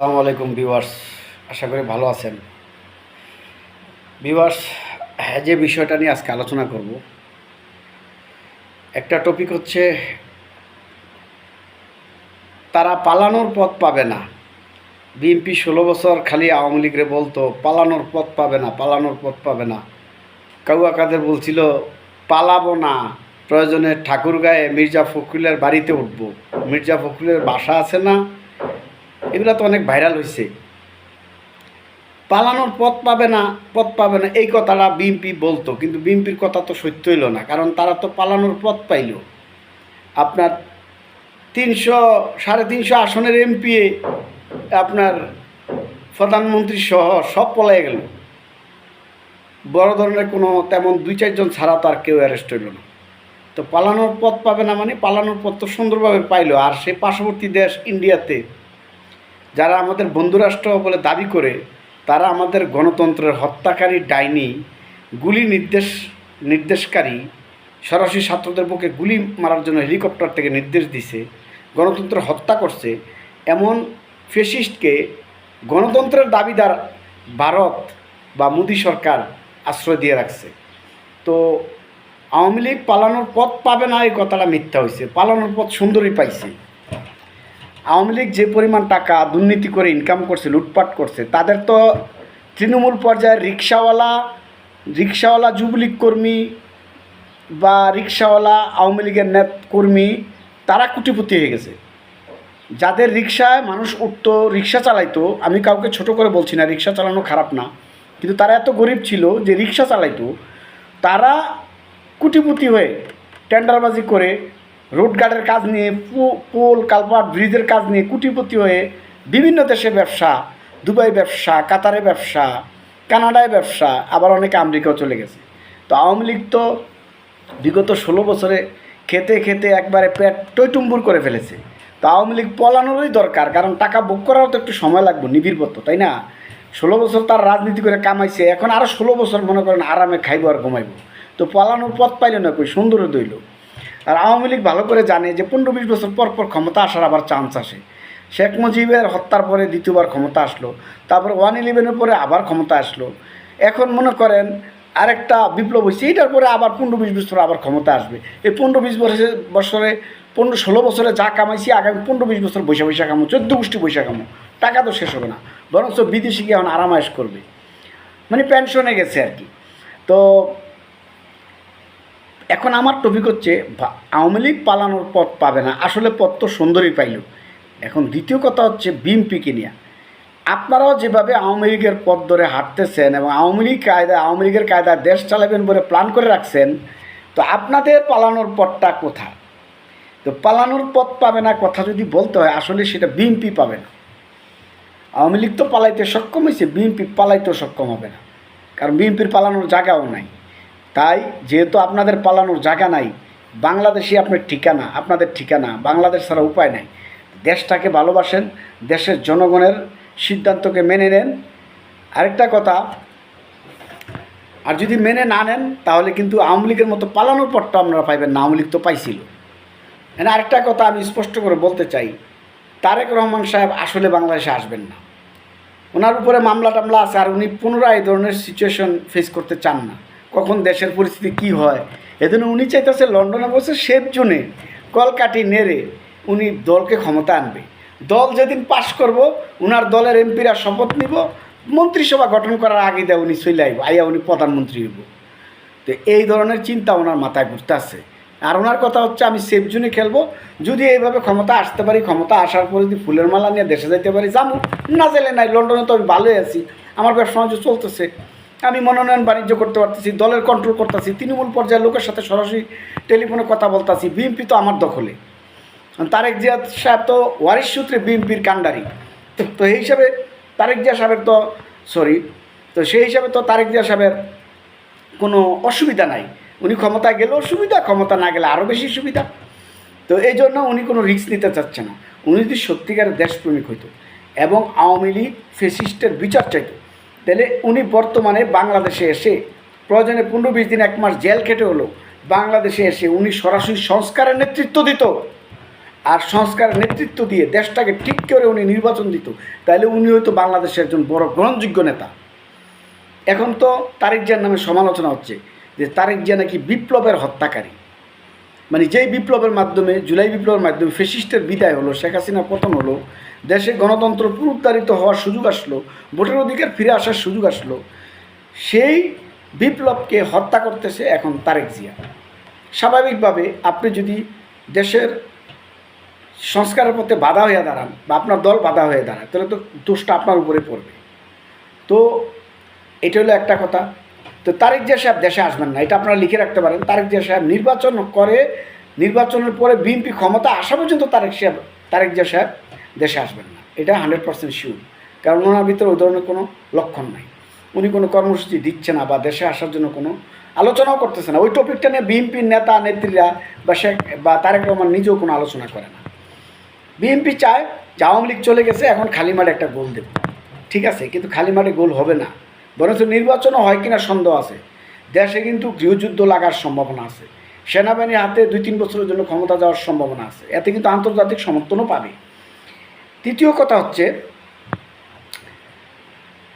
আসসালামু আলাইকুম ভিউয়ার্স, আশা করি ভালো আছেন। ভিউয়ার্স, যে বিষয়টা নিয়ে আজকে আলোচনা করব, একটা টপিক হচ্ছে, তারা পালানোর পথ পাবে না। বিএনপি ষোলো বছর খালি আওয়ামী লীগরে বলতো, পালানোর পথ পাবে না, পালানোর পথ পাবে না। কাউয়া কাদের বলছিল, পালাবো না, প্রয়োজনে ঠাকুরগাঁয়ে মির্জা ফখরুলের বাড়িতে উঠবো। মির্জা ফখরুলের বাসা আছে না? এগুলো তো অনেক ভাইরাল হয়েছে পালানোর পথ পাবে না, পথ পাবে না, এই কথাটা বিএনপি বলতো, কিন্তু বিএনপির কথা তো সত্য হইল না, কারণ তারা তো পালানোর পথ পাইল। আপনার তিনশো, সাড়ে তিনশো আসনের এমপি আপনার প্রধানমন্ত্রী সহ সব পলাই গেল। বড় ধরনের কোনো তেমন দুই চারজন ছাড়া তো আর কেউ অ্যারেস্ট হইল না। তো পালানোর পথ পাবে না মানে পালানোর পথ তো সুন্দরভাবে পাইলো, আর সে পার্শ্ববর্তী দেশ ইন্ডিয়াতে যারা আমাদের বন্ধুরাষ্ট্র বলে দাবি করে, তারা আমাদের গণতন্ত্রের হত্যাকারী, ডাইনি, গুলি নির্দেশ, নির্দেশকারী, সরাসরি ছাত্রদের বুকে গুলি মারার জন্য হেলিকপ্টার থেকে নির্দেশ দিছে, গণতন্ত্র হত্যা করছে, এমন ফেসিস্টকে গণতন্ত্রের দাবিদার ভারত বা মোদী সরকার আশ্রয় দিয়ে রাখছে। তো আওয়ামী লীগ পালানোর পথ পাবে না, এই কথাটা মিথ্যা হয়েছে পালানোর পথ সুন্দরই পাইছে। আওয়ামী লীগ যে পরিমাণ টাকা দুর্নীতি করে ইনকাম করছে, লুটপাট করছে, তাদের তো তৃণমূল পর্যায়ের রিক্সাওয়ালা রিক্সাওয়ালা যুবলীগ কর্মী বা রিক্সাওয়ালা আওয়ামী লীগের নেত কর্মী, তারা কুটিপুতি হয়ে গেছে। যাদের রিক্সায় মানুষ উঠতো, রিক্সা চালাইতো, আমি কাউকে ছোট করে বলছি না, রিক্সা চালানো খারাপ না, কিন্তু তারা এত গরিব ছিল যে রিক্সা চালাইতো, তারা কুটিপুতি হয়ে টেন্ডারবাজি করে রোড গার্ডের কাজ নিয়ে পোল কালপাট ব্রিজের কাজ নিয়ে কুটিপতি হয়ে বিভিন্ন দেশে ব্যবসা, দুবাই ব্যবসা, কাতারে ব্যবসা, কানাডায় ব্যবসা, আবার অনেকে আমেরিকাও চলে গেছে। তো আওয়ামী লীগ তো বিগত ষোলো বছরে খেতে খেতে একবারে পেট টইটুম্বুর করে ফেলেছে। তো আওয়ামী লীগ পলানোরই দরকার, কারণ টাকা বুক করারও তো একটু সময় লাগবে নিবিড়বত তাই না? ষোলো বছর তার রাজনীতি করে কামাইছে, এখন আরও ষোলো বছর মনে করেন আরামে খাইবো আর ঘুমাইবো। তো পলানোর পথ পাইল না কই, সুন্দর দইল আর আওয়ামী লীগ ভালো করে জানে যে পনেরো বিশ বছর পর পর ক্ষমতা আসার আবার চান্স আসে। শেখ মুজিবের হত্যার পরে দ্বিতীয়বার ক্ষমতা আসলো, তারপরে ওয়ান ইলেভেনের পরে আবার ক্ষমতা আসলো। এখন মনে করেন আরেকটা বিপ্লব হয়েছে, এইটার পরে আবার পনেরো বিশ বছর আবার ক্ষমতা আসবে। এই পনেরো বিশ বছরে বছরে, পনেরো ষোলো বছরে যা কামাইছি, আগামী পনেরো বিশ বছর বৈশা বৈশা কামো, চোদ্দ গোষ্ঠী বৈশা কামো, টাকা তো শেষ হবে না। বরঞ্চ বিদেশি গিয়ে এখন আরামায়েশ করবে। মানে পেনশনে গেছে আর কি। তো এখন আমার টপিক হচ্ছে আওয়ামী লীগ পালানোর পথ পাবে না। আসলে পথ তো সুন্দরই পাইল। এখন দ্বিতীয় কথা হচ্ছে বিএমপিকে নিয়ে। আপনারাও যেভাবে আওয়ামী লীগের পথ ধরে হাঁটতেছেন এবং আওয়ামী লীগ কায়দা, আওয়ামী লীগের কায়দায় দেশ চালাবেন বলে প্ল্যান করে রাখছেন, তো আপনাদের পালানোর পথটা কোথায়? তো পালানোর পথ পাবে না কথা যদি বলতে হয়, আসলে সেটা বিএমপি পাবে না। আওয়ামী লীগ তো পালাইতে সক্ষম হয়েছে, বিএনপি পালাইতেও সক্ষম হবে না। কারণ বিএনপির পালানোর জায়গাও নাই। তাই যেহেতু আপনাদের পালানোর জায়গা নাই, বাংলাদেশই আপনার ঠিকানা, আপনাদের ঠিকানা, বাংলাদেশ ছাড়া উপায় নাই। দেশটাকে ভালোবাসেন, দেশের জনগণের সিদ্ধান্তকে মেনে নেন। আরেকটা কথা, আর যদি মেনে না নেন, তাহলে কিন্তু আওয়ামী লীগের মতো পালানোর পথটা আপনারা পাইবেন না, আওয়ামী লীগ তো পাইছিল। এখানে আরেকটা কথা আমি স্পষ্ট করে বলতে চাই, তারেক রহমান সাহেব আসলে বাংলাদেশে আসবেন না। ওনার উপরে মামলা টামলা আছে, আর উনি পুনরায় এই ধরনের সিচুয়েশন ফেস করতে চান না। কখন দেশের পরিস্থিতি কি হয়? এজন্য উনি চাইতেছে লন্ডনে বসে সেফ জোনে কলকাটি নেড়ে উনি দলকে ক্ষমতা আনবে। দল যেদিন পাশ করব, উনার দলের এমপিরা শপথ নিব, মন্ত্রিসভা গঠন করার আগে দেয় উনি চলে আইব, আইয়া উনি প্রধানমন্ত্রী হইব। তো এই ধরনের চিন্তা ওনার মাথায় ঘুরতে আসছে আর ওনার কথা হচ্ছে, আমি সেফ জুনে খেলব, যদি এইভাবে ক্ষমতা আসতে পারি, ক্ষমতা আসার পরে যদি ফুলের মালা নিয়ে দেশে যাইতে পারি যাব না জেলে নাই, লন্ডনে তো আমি ভালোই আছি, আমার ব্যবসা চলতেছে। আমি মনোনয়ন বাণিজ্য করতে পারতেছি, দলের কন্ট্রোল করতেছি, তৃণমূল পর্যায়ের লোকের সাথে সরাসরি টেলিফোনে কথা বলতেছি, বিএনপি তো আমার দখলে। তারেক জিয়া সাহেব তো ওয়ারিশ সূত্রে বিএনপির কাণ্ডারি। তো এই হিসাবে তারেক জিয়া সাহেবের তো সরি তো সেই হিসাবে তো তারেক জিয়া সাহেবের কোনো অসুবিধা নাই। উনি ক্ষমতায় গেলেও সুবিধা ক্ষমতা না গেলে আরও বেশি সুবিধা। তো এই জন্য উনি কোনো রিস্ক নিতে চাচ্ছে না। উনি যদি সত্যিকারের দেশপ্রেমিক হইতো এবং আওয়ামী লীগ ফেসিস্টের বিচার চাইতো তাহলে উনি বর্তমানে বাংলাদেশে এসে প্রয়োজনে পনেরো বিশ দিন এক মাস জেল খেটে হলো, বাংলাদেশে এসে উনি সরাসরি সংস্কারের নেতৃত্ব দিত। আর সংস্কারের নেতৃত্ব দিয়ে দেশটাকে ঠিক করে উনি নির্বাচন দিত। তাহলে উনি হয়তো বাংলাদেশের একজন বড় গ্রহণযোগ্য নেতা। এখন তো তারেক জিয়ার নামে সমালোচনা হচ্ছে যে তারেক জিয়া নাকি বিপ্লবের হত্যাকারী। মানে যেই বিপ্লবের মাধ্যমে, জুলাই বিপ্লবের মাধ্যমে ফেসিস্টের বিদায় হলো, শেখ হাসিনা পতন হলো দেশে গণতন্ত্র পুনরুদ্ধারিত হওয়ার সুযোগ আসলো, ভোটের অধিকার ফিরে আসার সুযোগ আসলো। সেই বিপ্লবকে হত্যা করতেছে এখন তারেক জিয়া। স্বাভাবিকভাবে আপনি যদি দেশের সংস্কারের পথে বাধা হয়ে দাঁড়ান বা আপনার দল বাধা হয়ে দাঁড়ায়, তাহলে তো দোষটা আপনার উপরে পড়বে। তো এটা হলো একটা কথা। তো তারেক জিয়া সাহেব দেশে আসবেন না, এটা আপনারা লিখে রাখতে পারেন। তারেক জিয়া সাহেব নির্বাচন করে, নির্বাচনের পরে বিএনপি ক্ষমতা আসা পর্যন্ত তারেক সাহেব তারেক জিয়া সাহেব দেশে আসবেন না। এটা হান্ড্রেড পার্সেন্ট শিওর কারণ ওনার ভিতরে ওই ধরনের কোনো লক্ষণ নাই। উনি কোনো কর্মসূচি দিচ্ছে না বা দেশে আসার জন্য কোনো আলোচনাও করতেছে না। ওই টপিকটা নিয়ে বিএনপির নেতা, নেত্রীরা বা শেখ বা তারেক রহমান নিজেও কোনো আলোচনা করে না। বিএনপি চায় যে আওয়ামী লীগ চলে গেছে, এখন খালি মাঠে একটা গোল দেবে। ঠিক আছে, কিন্তু খালি মাঠে গোল হবে না। বরঞ্চ নির্বাচনও হয় কিনা সন্দেহ আছে। দেশে কিন্তু গৃহযুদ্ধ লাগার সম্ভাবনা আছে। সেনাবাহিনীর হাতে দুই তিন বছরের জন্য ক্ষমতা যাওয়ার সম্ভাবনা আছে। এতে কিন্তু আন্তর্জাতিক সমর্থনও পাবে। তৃতীয় কথা হচ্ছে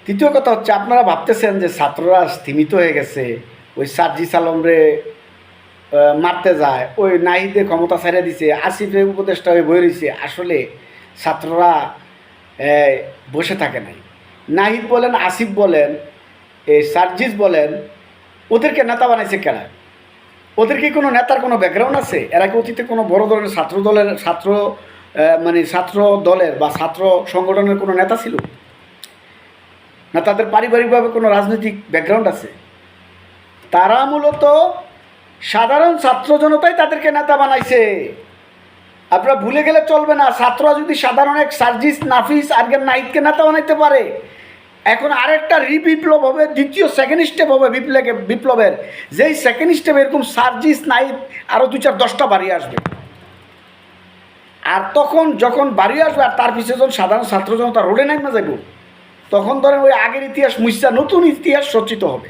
তৃতীয় কথা হচ্ছে আপনারা ভাবতেছেন যে ছাত্ররা স্থিমিত হয়ে গেছে ওই সার্জিস আলমরে আহ, মারতে যায় ওই নাহিদে ক্ষমতা ছেড়ে দিছে আসিফের উপদেষ্টা হয়ে বয়ে রয়েছে আসলে ছাত্ররা বসে থাকে নাই। নাহিদ বলেন আসিফ বলেন এই সার্জিস বলেন ওদেরকে নেতা বানাইছে কেনা ওদের কি কোনো নেতার কোনো ব্যাকগ্রাউন্ড আছে? এরা কি অতীতে কোনো বড় ধরনের ছাত্র দলের ছাত্র মানে ছাত্র দলের বা ছাত্র সংগঠনের কোনো নেতা ছিল? না, তাদের পারিবারিকভাবে কোনো রাজনৈতিক ব্যাকগ্রাউন্ড আছে? তারা মূলত সাধারণ ছাত্র জনতাই তাদেরকে নেতা বানাইছে। আপনারা ভুলে গেলে চলবে না, ছাত্ররা যদি সাধারণ এক সার্জিস, নাফিস, আর্গেন নাহিদকে নেতা বানাইতে পারে, এখন আরেকটা রিবিপ্লব হবে, দ্বিতীয় সেকেন্ড স্টেপ হবে বিপ্লবে বিপ্লবের। যেই সেকেন্ড স্টেপ এরকম সার্জিস, নাহিদ আরও দু চার দশটা বাড়িয়ে আসবে। আর তখন যখন বাড়ি আসবে আর তার পিছনে যখন সাধারণ ছাত্র জনতা রোডে নামে যাইব তখন ধরেন ওই আগের ইতিহাস মুসা নতুন ইতিহাস সজ্জিত হবে।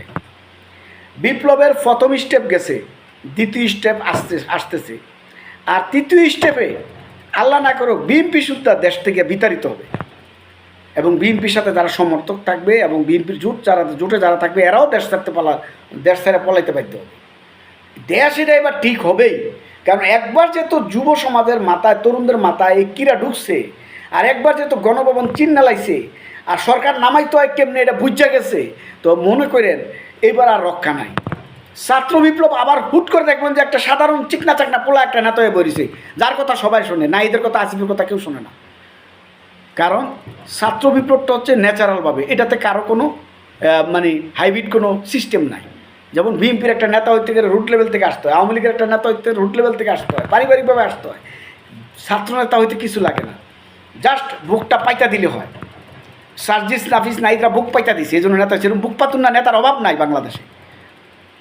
বিপ্লবের প্রথম স্টেপ গেছে, দ্বিতীয় স্টেপ আসতে, আসতেছে। আর তৃতীয় স্টেপে আল্লাহ না করুক, বিএনপি সুদ্ধা দেশ থেকে বিতাড়িত হবে। এবং বিএনপির সাথে যারা সমর্থক থাকবে এবং বিএনপির জোট যারা, জোটে যারা থাকবে, এরাও দেশ ছাড়তে পালা, দেশ ছেড়ে পলাইতে বাধ্য হবে। দেশ এটা এবার ঠিক হবেই। কারণ একবার যেহেতু যুব সমাজের মাথায়, তরুণদের মাথায় এই কিরা ঢুকছে, আর একবার যেহেতু গণভবন চিহ্ন লাইছে, আর সরকার নামাইতে হয় কেমনি এটা বুঝা গেছে, তো মনে করেন এবার আর রক্ষা নাই। ছাত্র বিপ্লব আবার হুট করে দেখবেন যে একটা সাধারণ চিকনা চাকনা পোলা একটা নেতা হয়ে বেরিয়েছে যার কথা সবাই শোনে, না এদের কথা আসিফের কথা কেউ শোনে না। কারণ ছাত্র বিপ্লবটা হচ্ছে ন্যাচারালভাবে এটাতে কারও কোনো মানে হাইব্রিড কোনো সিস্টেম নাই। যেমন বিএনপির একটা নেতা হইতে গেলে রুট লেভেল থেকে আসতে হয়, আওয়ামী লীগের একটা নেতা হইতে রুট লেভেল থেকে আসতে হয়, পারিবারিকভাবে আসতে হয়। ছাত্র নেতা হইতে কিছু লাগে না। জাস্ট বুকটা পাইতা দিলে হয়। সার্জিস নাফিস নাইদরা বুক পাইতা দিছে এই জন্য নেতা সেরকম বুক পাতুন না, নেতার অভাব নাই বাংলাদেশে।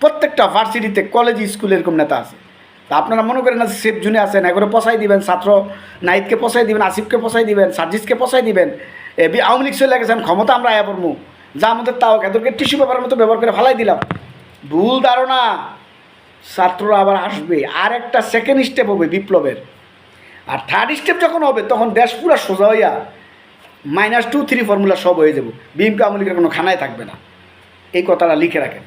প্রত্যেকটা ভার্সিটিতে কলেজ স্কুলে এরকম নেতা আছে। তা আপনারা মনে করেন না সেফ জুনে আছেন এগুলো পচাই দিবেন, ছাত্র নাইদকে পচাই দিবেন, আসিফকে পচাই দিবেন, সার্জিসকে পচাই দিবেন। আওয়ামী লীগ চলে গেছেন ক্ষমতা আমরা আয়া পড়মু। যা আমাদের তাও এদেরকে টিস্যু পেপারের মতো ব্যবহার করে ফালাই দিলাম। ভুল ধারণা ছাত্ররা আবার আসবে আর একটা সেকেন্ড স্টেপ হবে বিপ্লবের। আর থার্ড স্টেপ যখন হবে, তখন দেশ পুরা সোজা হইয়া মাইনাস টু থ্রি ফর্মুলা সব হয়ে যাব। বিএমপি আওয়ামী লীগের কোনো খানায় থাকবে না। এই কথাটা লিখে রাখেন।